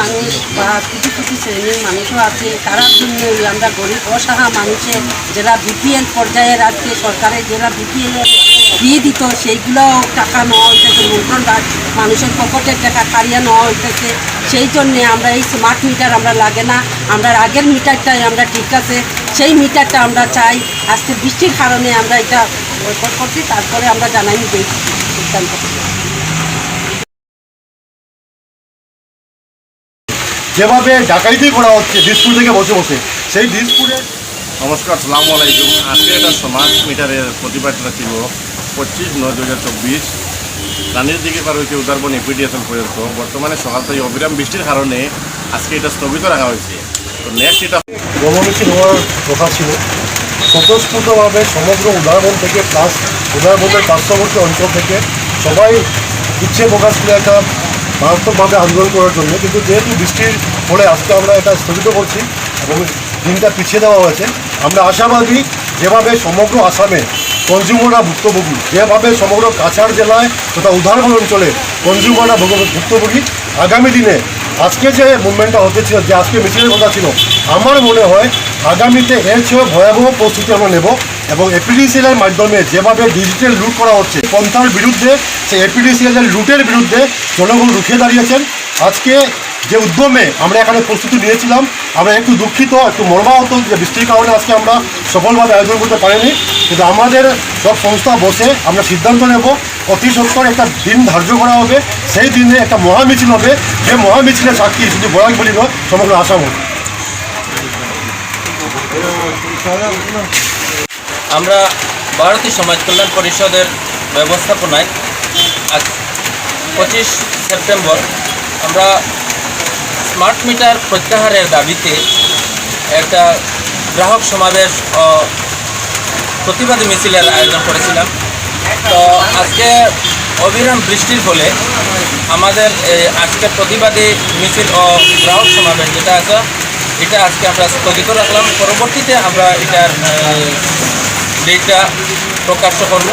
মানুষ বা কিছু কিছু শ্রেণির মানুষও আছে তারার জন্য আমরা গরিব, অসহায় মানুষের যারা বিপিএল পর্যায়ের আজকে সরকারের যারা বিপিএলের দিয়ে দিত, সেইগুলোও টাকা নেওয়া হইতেছে মুদ্রণরাজ মানুষের পকেটের টাকা কারিয়া নেওয়া হইতেছে। সেই জন্যে আমরা এই স্মার্ট মিটার আমরা লাগে না, আমরা আগের মিটারটাই আমরা ঠিক আছে, সেই মিটারটা আমরা চাই। আজকে বৃষ্টির কারণে আমরা এটা করছি, তারপরে আমরা জানাই যে সিদ্ধান্ত যেভাবে ডাকাইতি করা হচ্ছে দিসপুর থেকে বসে বসে সেই দিসপুরের নমস্কার সালামু আলাইকুম। আজকে একটা স্মার্ট মিটারের প্রতিবাদ ছিল পঁচিশ নয় দু হাজার চব্বিশ। রানীর দিকে পার হয়েছে উদারবন এপিডিএসএল পর্যন্ত। বর্তমানে সকাল থেকে অবিরাম বৃষ্টির কারণে আজকে এটা স্থগিত রাখা হয়েছে। তো নেক্সট এটা গণমিছিল হওয়ার কথা ছিল। স্বতঃস্ফূর্তভাবে সমগ্র উদাহরণ থেকে প্লাস উদাহরণের পার্শ্ববর্তী অঞ্চল থেকে সবাই ইচ্ছে প্রকাশ করে একটা মারাত্মকভাবে আন্দোলন করার জন্য, কিন্তু যেহেতু বৃষ্টির ফলে আজকে আমরা এটা স্থগিত করছি এবং দিনটা পিছিয়ে দেওয়া হয়েছে, আমরা আশাবাদী যেভাবে সমগ্র আসামে কনজিউমাররা ভুক্তভোগী, যেভাবে সমগ্র কাছাড় জেলায় তথা উদাহরণ অঞ্চলে কনজিউমাররা ভুগ- ভুক্তভোগী, আগামী দিনে আজকে যে মুভমেন্টটা হতেছিল যে আজকে মিছিলের কথা ছিল আমার মনে হয় আগামীতে এর চেয়েও ভয়াবহ প্রস্তুতি আমরা নেব এবং এপিডিসিএলের মাধ্যমে যেভাবে ডিজিটাল লুট করা হচ্ছে, পন্থার বিরুদ্ধে, সেই এপিডিসিএলের লুটের বিরুদ্ধে জনগণ রুখে দাঁড়িয়েছেন। আজকে যে উদ্যমে আমরা এখানে প্রস্তুতি নিয়েছিলাম, আমরা একটু দুঃখিত, একটু মর্মাহত যে বৃষ্টির কারণে আজকে আমরা সফলভাবে আয়োজন করতে পারিনি। কিন্তু আমাদের সব সংস্থা বসে আমরা সিদ্ধান্ত নেব, অতি সত্তর একটা দিন ধার্য করা হবে, সেই দিনে একটা মহামিছিল হবে। যে মহামিছিলের সাক্ষী শুধু বরাক বলি নয়, সমগ্র আসাম হবে। আমরা ভারতীয় সমাজ কল্যাণ পরিষদের ব্যবস্থাপনায় আজ পঁচিশ সেপ্টেম্বর আমরা স্মার্ট মিটার প্রত্যাহারের দাবিতে একটা গ্রাহক সমাবেশ ও প্রতিবাদী মিছিলের আয়োজন করেছিলাম। তো আজকে অবিরাম বৃষ্টির ফলে আমাদের আজকে প্রতিবাদী মিছিল ও গ্রাহক সমাবেশ যেটা আছে এটা আজকে আমরা স্থগিত রাখলাম। পরবর্তীতে আমরা এটার ডেটটা প্রকাশ্য করব।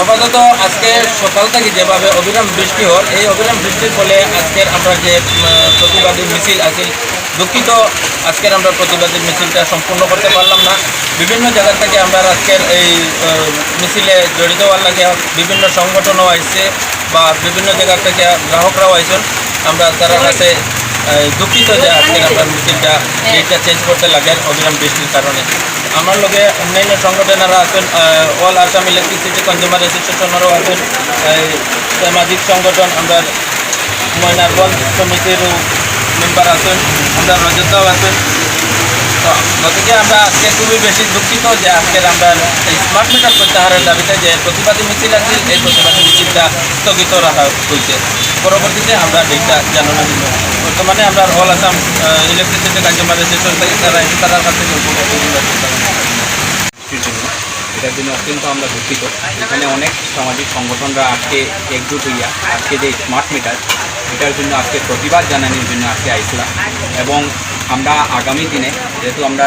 আপাতত আজকে সকাল থেকে যেভাবে অবিরাম বৃষ্টি হল এই অবিরাম বৃষ্টির ফলে আজকের আমরা যে প্রতিবাদী মিছিল আছে দুঃখিত। আজকের আমরা প্রতিবাদী মিছিলটা সম্পূর্ণ করতে পারলাম না। বিভিন্ন জায়গা থেকে আমরা আজকের এই মিছিলে জড়িত হওয়ার লাগে। বিভিন্ন সংগঠনও আসছে বা বিভিন্ন জায়গা থেকে গ্রাহকরাও আইসেন আমরা তার কাছে দুঃখিত যে আজকের আমরা মিছিলটা ডেটটা চেঞ্জ করতে লাগে অবিরাম বৃষ্টির কারণে। আমার লগে অন্যান্য সংগঠনেরা আছেন অল আসাম ইলেকট্রিসিটি কনজিউমার অ্যাসোসিয়েশনেরও আছেন এই সামাজিক সংগঠন আমরা ময়নারগঞ্জ সমিতিরও মেম্বার আছেন আমরা রজতাও আছেন। গতিকে আমরা আজকে খুবই বেশি দুঃখিত যে আজকের আমরা এই স্মার্ট মিটার প্রত্যাহারের দাবিতে যে প্রতিবাদী মিছিল আছে এই প্রতিবাদী মিছিলটা স্থগিত রাখা হয়েছে পরবর্তীতে আমরা ডেটটা জানানো দিব বর্তমানে আমরা all Assam electricity consumer association থেকে তারা এসে তারা কাছ থেকে এটার জন্য অত্যন্ত আমরা দুঃখিত। এখানে অনেক সামাজিক সংগঠনরা আজকে একজুট হইয়া, আজকে যে স্মার্ট মিটার এটার জন্য আজকে প্রতিবাদ জানানোর জন্য আজকে আইসলাম। এবং আমরা আগামী দিনে, যেহেতু আমরা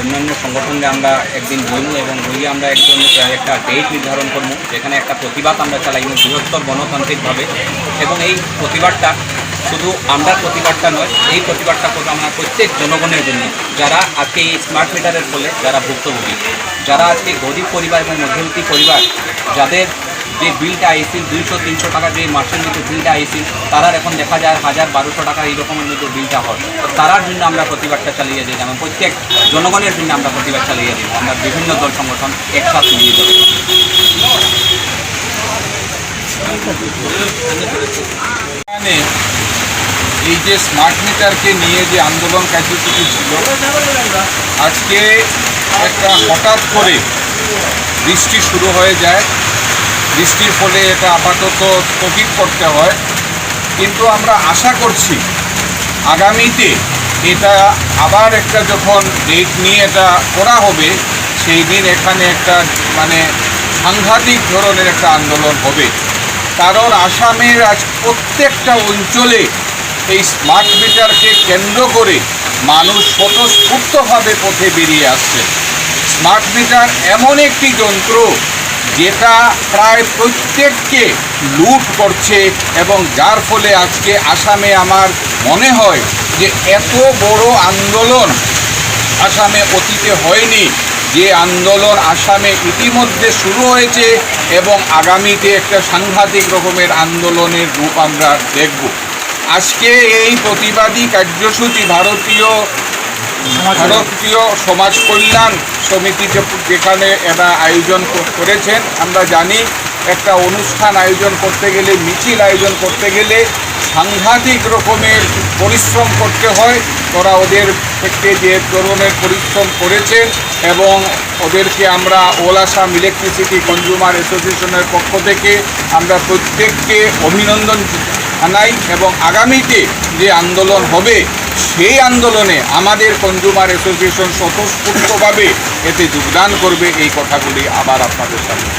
অন্যান্য সংগঠনকে আমরা একদিন বইমু এবং বইয়ে আমরা একজন একটা ডেট নির্ধারণ করব, যেখানে একটা প্রতিবাদ আমরা চালাইমু বৃহত্তর গণতান্ত্রিকভাবে। এবং এই প্রতিবাদটা শুধু আমরা প্রতিবাদটা নয়, এই প্রতিবাদটা করব আমরা প্রত্যেক জনগণের জন্য, যারা আজকে এই স্মার্ট মিটারের ফলে যারা ভুক্তভোগী, যারা আজকে গরিব পরিবার এবং মধ্যবিত্ত পরিবার, যাদের যে বিলটা আইসিল দুইশো, তিনশো টাকা যে মাসের মধ্যে বিলটা আইসিল তারার এখন দেখা যায় হাজার বারোশো টাকা এই রকমের মধ্যে বিলটা হয়। তো তারার জন্য আমরা প্রতিবাদটা চালিয়ে যাই, যেমন প্রত্যেক জনগণের জন্য আমরা প্রতিবাদ চালিয়ে দিব আমরা বিভিন্ন দল সংগঠন একসাথে যাব এই যে স্মার্ট মিটারকে নিয়ে যে আন্দোলন কার্যসূচি ছিল, আজকে একটা হঠাৎ করে বৃষ্টি শুরু হয়ে যায়। বৃষ্টির ফলে এটা আপাতত স্থগিত করতে হয়। কিন্তু আমরা আশা করছি, আগামীতে এটা আবার একটা যখন ডেট নিয়ে এটা করা হবে, সেই দিন এখানে একটা মানে সাংঘাতিক ধরনের একটা আন্দোলন হবে। কারণ আসামের আজ প্রত্যেকটা অঞ্চলে এই স্মার্ট মিটারকে কেন্দ্র করে মানুষ স্বতঃস্ফূর্তভাবে পথে বেরিয়ে আসছে। স্মার্ট মিটার এমন একটি যন্ত্র যেটা প্রায় প্রত্যেককে লুট করছে এবং যার ফলে আজকে আসামে আমার মনে হয় যে এত বড় আন্দোলন আসামে অতীতে হয়নি। যে আন্দোলন আসামে ইতিমধ্যে শুরু হয়েছে এবং আগামীতে একটা সাংঘাতিক রকমের আন্দোলনের রূপ আমরা দেখব। আজকে এই প্রতিবাদী কার্যসূচি ভারতীয় ভারতীয় সমাজ কল্যাণ সমিতি যেখানে এরা আয়োজন করেছেন, আমরা জানি একটা অনুষ্ঠান আয়োজন করতে গেলে, মিছিল আয়োজন করতে গেলে সাংঘাতিক রকমের পরিশ্রম করতে হয়। ওরা ওদের থেকে যে ধরনের পরিশ্রম করেছেন এবং ওদেরকে আমরা ওল আসাম ইলেকট্রিসিটি কনজিউমার অ্যাসোসিয়েশনের পক্ষ থেকে আমরা প্রত্যেককে অভিনন্দন জানাই এবং আগামীতে যে আন্দোলন হবে সেই আন্দোলনে আমাদের কনজুমার অ্যাসোসিয়েশন স্বতঃস্ফূর্তভাবে এতে যোগদান করবে এই কথাগুলি আবার আপনাদের সামনে